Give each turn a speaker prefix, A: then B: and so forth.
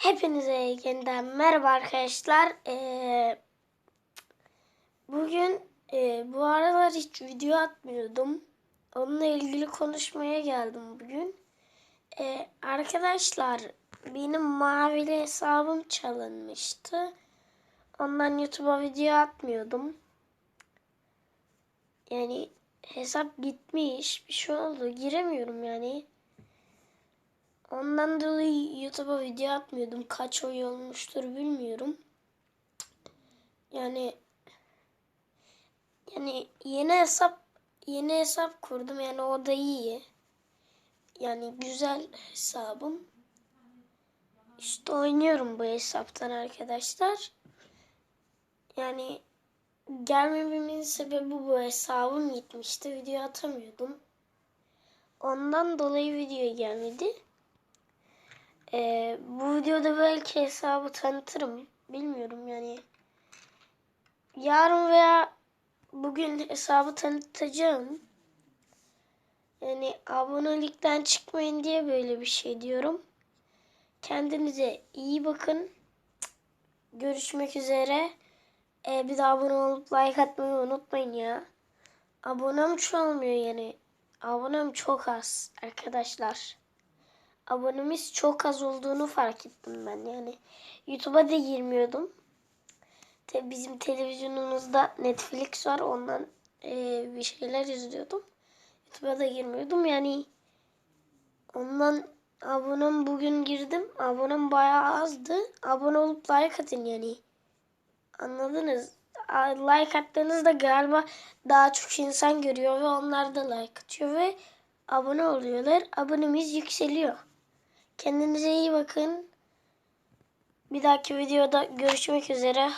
A: Hepinize yeniden merhaba arkadaşlar. Ee, bugün e, bu aralar hiç video atmıyordum. Onunla ilgili konuşmaya geldim bugün. Ee, arkadaşlar benim mavili hesabım çalınmıştı. Ondan YouTube'a video atmıyordum. Yani hesap gitmiş. Bir şey oldu. Giremiyorum yani. Ondan dolayı YouTube'a video atmıyordum. Kaç oy olmuştur bilmiyorum. Yani yani yeni hesap yeni hesap kurdum. Yani o da iyi. Yani güzel hesabım. İşte oynuyorum bu hesaptan arkadaşlar. Yani gelmememin sebebi bu hesabım gitmişti. Video atamıyordum. Ondan dolayı video gelmedi. Ee, bu videoda belki hesabı tanıtırım. Bilmiyorum yani. Yarın veya bugün hesabı tanıtacağım. Yani abonelikten çıkmayın diye böyle bir şey diyorum. Kendinize iyi bakın. Görüşmek üzere. Ee, bir de abone olup like atmayı unutmayın ya. Abonem çoğalmıyor yani. Abonem çok az arkadaşlar abonemiz çok az olduğunu fark ettim ben yani. YouTube'a da girmiyordum. Te bizim televizyonumuzda Netflix var ondan e, bir şeyler izliyordum. YouTube'a da girmiyordum yani ondan abonem bugün girdim. Abonem bayağı azdı. Abone olup like atın yani. Anladınız? Like attığınızda galiba daha çok insan görüyor ve onlar da like atıyor ve abone oluyorlar. Abonemiz yükseliyor. Kendinize iyi bakın. Bir dahaki videoda görüşmek üzere.